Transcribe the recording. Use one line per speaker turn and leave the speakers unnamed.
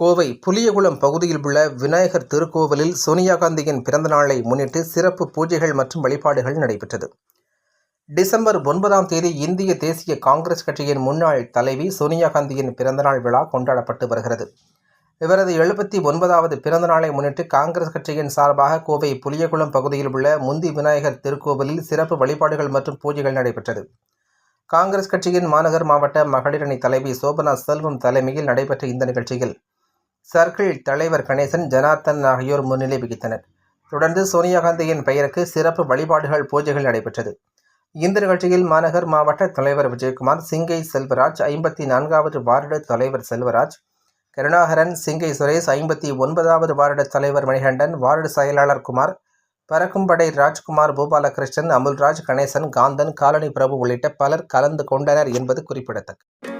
கோவை புளியகுளம் பகுதியில் உள்ள விநாயகர் திருக்கோவிலில் சோனியா காந்தியின் பிறந்த நாளை முன்னிட்டு சிறப்பு பூஜைகள் மற்றும் வழிபாடுகள் நடைபெற்றது. டிசம்பர் ஒன்பதாம் தேதி இந்திய தேசிய காங்கிரஸ் கட்சியின் முன்னாள் தலைவி சோனியா காந்தியின் பிறந்தநாள் விழா கொண்டாடப்பட்டு வருகிறது. இவரது எழுபத்தி ஒன்பதாவது பிறந்த நாளை முன்னிட்டு காங்கிரஸ் கட்சியின் சார்பாக கோவை புளியகுளம் பகுதியில் உள்ள முந்தி விநாயகர் திருக்கோவிலில் சிறப்பு வழிபாடுகள் மற்றும் பூஜைகள் நடைபெற்றது. காங்கிரஸ் கட்சியின் மாநகர் மாவட்ட மகளிரணி தலைவி சோபனா செல்வம் தலைமையில் நடைபெற்ற இந்த நிகழ்ச்சியில் சர்க்கிள் தலைவர் கணேசன் ஜனார்த்தன் ஆகியோர் முன்னிலை வகித்தனர். தொடர்ந்து சோனியா காந்தியின் பெயருக்கு சிறப்பு வழிபாடுகள் பூஜைகள் நடைபெற்றது. இந்த நிகழ்ச்சியில் மாநகர் மாவட்ட தலைவர் விஜயகுமார் சிங்கை செல்வராஜ் ஐம்பத்தி நான்காவது வார்டு தலைவர் செல்வராஜ் கருணாகரன் சிங்கை சுரேஷ் ஐம்பத்தி ஒன்பதாவது வார்டு தலைவர் மணிகண்டன் வார்டு செயலாளர் குமார் பறக்கும்படை ராஜ்குமார் பூபாலகிருஷ்ணன் அமுல்ராஜ் கணேசன் காந்தன் காலனி பிரபு உள்ளிட்ட பலர் கலந்து கொண்டனர் என்பது குறிப்பிடத்தக்கது.